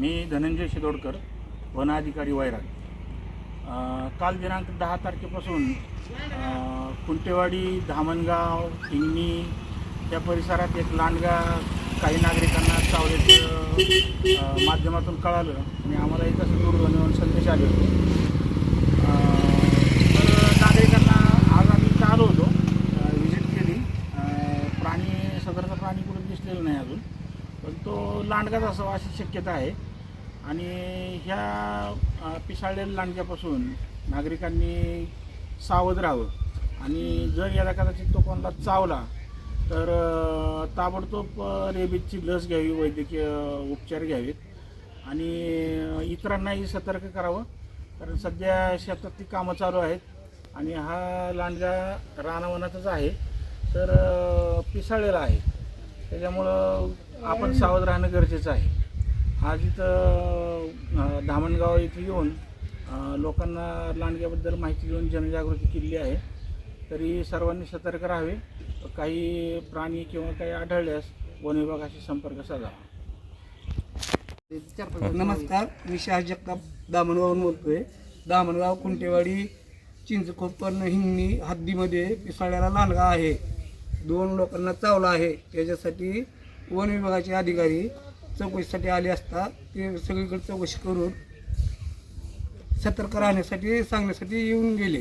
मी धनंजय शिदोडकर वनाधिकारी वैराग. काल दिनांक दहा तारखेपासून कुंटेवाडी धामणगाव हिंगणी त्या परिसरात एक लांडगा काही नागरिकांना चावल्याचं माध्यमातून कळालं आणि आम्हाला एक असं दूरध्वनीवरून संदेश आले होते. तर नागरिकांना आज आम्ही इथं आलो होतो व्हिजिट केली. प्राणी सदरचा प्राणी कुठून दिसलेला नाही अजून पण तो लांडगाच असावा अशी शक्यता आहे. आणि ह्या पिसाळलेल्या लांडग्यापासून नागरिकांनी सावध राहावं. आणि जर याला कदाचित तो कोणाला चावला तर ताबडतोब रेबीजची लस घ्यावी वैद्यकीय उपचार घ्यावेत. आणि इतरांनाही सतर्क करावं कारण सध्या शेतात ती कामं चालू आहेत. आणि हा लांडगा रानावनातच आहे. तर पिसाळलेला आहे. त्याच्यामुळं आपण सावध राहणं गरजेचं आहे. आज इथं धामणगाव इथं येऊन लोकांना लांडग्याबद्दल माहिती देऊन जनजागृती केली आहे. तरी सर्वांनी सतर्क राहावे. काही प्राणी किंवा काही आढळल्यास वन विभागाशी संपर्क साधावा नमस्कार मी शाह जगताप दामणगावहून बोलतोय. दामणगाव कुंटेवाडी चिंचखोपण हिंगणी हद्दीमध्ये पिसाळ्याला लांडगा आहे. दोन लोकांना चावला आहे. त्याच्यासाठी वन विभागाचे अधिकारी चौकशीसाठी आले असता ते सगळीकडे चौकशी करून सतर्क राहण्यासाठी सांगण्यासाठी येऊन गेले.